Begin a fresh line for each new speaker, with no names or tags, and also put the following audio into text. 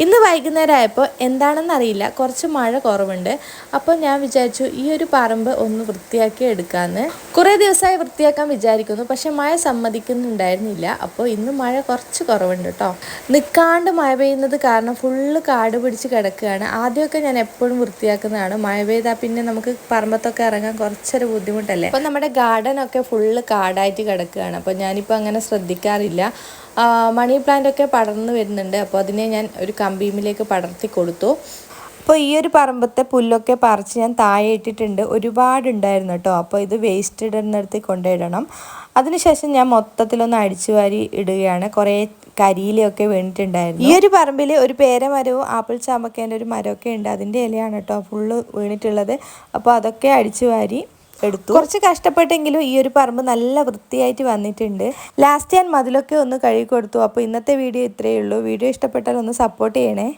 ഇന്ന് വൈകുന്നേരം ആയപ്പോൾ എന്താണെന്നറിയില്ല. കുറച്ച് മഴ കുറവുണ്ട്. അപ്പോൾ ഞാൻ വിചാരിച്ചു ഈ ഒരു പറമ്പ് ഒന്ന് വൃത്തിയാക്കി എടുക്കാമെന്ന് കുറേ ദിവസമായി വൃത്തിയാക്കാൻ വിചാരിക്കുന്നു. പക്ഷെ മഴ സമ്മതിക്കുന്നുണ്ടായിരുന്നില്ല. അപ്പോൾ ഇന്ന് മഴ കുറച്ച് കുറവുണ്ട് കേട്ടോ. നിൽക്കാണ്ട് മഴ പെയ്യുന്നത് കാരണം ഫുള്ള് കാട് പിടിച്ച് കിടക്കുകയാണ്. ആദ്യമൊക്കെ ഞാൻ എപ്പോഴും വൃത്തിയാക്കുന്നതാണ്. മഴ പെയ്താൽ പിന്നെ നമുക്ക് പറമ്പത്തൊക്കെ ഇറങ്ങാൻ കുറച്ചൊരു ബുദ്ധിമുട്ടല്ലേ? അപ്പോൾ നമ്മുടെ ഗാർഡനൊക്കെ ഫുള്ള് കാടായിട്ട് കിടക്കുകയാണ്. അപ്പോൾ ഞാനിപ്പോൾ അങ്ങനെ ശ്രദ്ധിക്കാറില്ല. മണി പ്ലാന്റൊക്കെ പടർന്നു വരുന്നുണ്ട്. അപ്പോൾ അതിനെ ഞാൻ ഒരു കമ്പീമിലേക്ക് പടർത്തി കൊടുത്തു. അപ്പോൾ ഈ ഒരു പറമ്പത്തെ പുല്ലൊക്കെ പറിച്ച് ഞാൻ താഴെ ഇട്ടിട്ടുണ്ട്. ഒരുപാടുണ്ടായിരുന്നു കേട്ടോ. അപ്പോൾ ഇത് വേസ്റ്റ് ഇടുന്നിടത്ത് കൊണ്ടിടണം അതിനുശേഷം ഞാൻ മൊത്തത്തിലൊന്ന് അടിച്ചു വാരി ഇടുകയാണ്. കുറേ കരിയിലൊക്കെ വീണിട്ടുണ്ടായിരുന്നു. ഈ ഒരു പറമ്പിൽ ഒരു പേരമരവും ആപ്പിൾ ചാമ്പക്കേന്റെ ഒരു മരമൊക്കെ ഉണ്ട്. അതിന്റെ ഇലയാണ് കേട്ടോ ഫുള്ള് വീണിട്ടുള്ളത്. അപ്പോൾ അതൊക്കെ അടിച്ചു വാരി എടുത്തു. കുറച്ച് കഷ്ടപ്പെട്ടെങ്കിലും ഈ ഒരു പറമ്പ് നല്ല വൃത്തിയായിട്ട് വന്നിട്ടുണ്ട്. ലാസ്റ്റ് ഞാൻ മതിലൊക്കെ ഒന്ന് കഴുകി കൊടുത്തു. അപ്പോൾ ഇന്നത്തെ വീഡിയോ ഇത്രയേ ഉള്ളൂ. വീഡിയോ ഇഷ്ടപ്പെട്ടാൽ ഒന്ന് സപ്പോർട്ട് ചെയ്യണേ.